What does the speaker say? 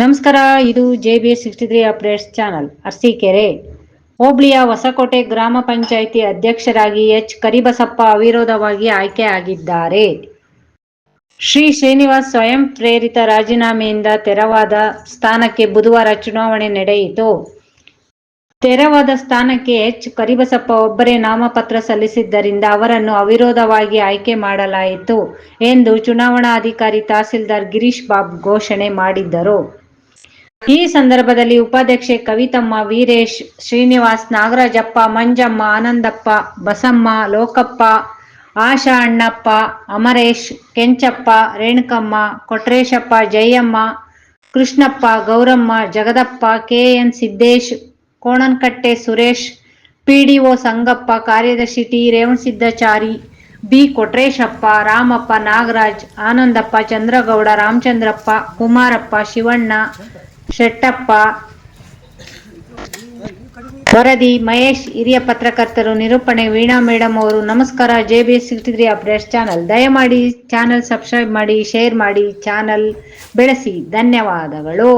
ನಮಸ್ಕಾರ, ಇದು J B sixty three updates channel Arsikere. ಹೋಬಳಿಯ ಹೊಸಕೋಟೆ ಗ್ರಾಮ ಪಂಚಾಯಿತಿ ಅಧ್ಯಕ್ಷರಾಗಿ ಎಚ್. ಕರಿಬಸಪ್ಪ ಅವಿರೋಧವಾಗಿ ಆಯ್ಕೆಯಾಗಿದ್ದಾರೆ ಶ್ರೀ ಶ್ರೀನಿವಾಸ್ ಸ್ವಯಂ ಪ್ರೇರಿತ ರಾಜೀನಾಮೆಯಿಂದ ತೆರವಾದ ಸ್ಥಾನಕ್ಕೆ ಬುಧವಾರ ಚುನಾವಣೆ ನಡೆಯಿತು. ತೆರವಾದ ಸ್ಥಾನಕ್ಕೆ ಎಚ್. ಕರಿಬಸಪ್ಪ ಒಬ್ಬರೇ ನಾಮಪತ್ರ ಸಲ್ಲಿಸಿದ್ದರಿಂದ ಅವರನ್ನು ಅವಿರೋಧವಾಗಿ ಆಯ್ಕೆ ಮಾಡಲಾಯಿತು ಎಂದು ಚುನಾವಣಾಧಿಕಾರಿ ತಹಸೀಲ್ದಾರ್ ಗಿರೀಶ್ ಬಾಬ್ ಘೋಷಣೆ ಮಾಡಿದ್ದರು. ಈ ಸಂದರ್ಭದಲ್ಲಿ ಉಪಾಧ್ಯಕ್ಷೆ ಕವಿತಮ್ಮ, ವೀರೇಶ್, ಶ್ರೀನಿವಾಸ್, ನಾಗರಾಜಪ್ಪ, ಮಂಜಮ್ಮ, ಆನಂದಪ್ಪ, ಬಸಮ್ಮ, ಲೋಕಪ್ಪ, ಆಶಾ ಅಣ್ಣಪ್ಪ, ಅಮರೇಶ್, ಕೆಂಚಪ್ಪ, ರೇಣುಕಮ್ಮ, ಕೊಟ್ರೇಶಪ್ಪ, ಜಯಮ್ಮ, ಕೃಷ್ಣಪ್ಪ, ಗೌರಮ್ಮ, ಜಗದಪ್ಪ, ಕೆಎನ್ ಸಿದ್ದೇಶ್, ಕೋಣನಕಟ್ಟೆ ಸುರೇಶ್, ಪಿಡಿಒ ಸಂಗಪ್ಪ, ಕಾರ್ಯದರ್ಶಿ ಟಿ ರೇವಣಸಿದ್ದಾಚಾರಿ, ಬಿ ಕೊಟ್ರೇಶಪ್ಪ, ರಾಮಪ್ಪ ನಾಗರಾಜ್, ಆನಂದಪ್ಪ, ಚಂದ್ರಗೌಡ, ರಾಮಚಂದ್ರಪ್ಪ, ಕುಮಾರಪ್ಪ, ಶಿವಣ್ಣ ಶೆಟ್ಟಪ್ಪ. ವರದಿ, ಮಹೇಶ್, ಹಿರಿಯ ಪತ್ರಕರ್ತರು, ನಿರೂಪಣೆ, ವೀಣಾ ಮೇಡಮ್ ಅವರು, ನಮಸ್ಕಾರ J B S sixty three updates channel. ದಯಮಾಡಿ ಚಾನಲ್ ಸಬ್ಸ್ಕ್ರೈಬ್ ಮಾಡಿ, ಶೇರ್ ಮಾಡಿ, ಚಾನಲ್ ಬೆಳೆಸಿ. ಧನ್ಯವಾದಗಳು.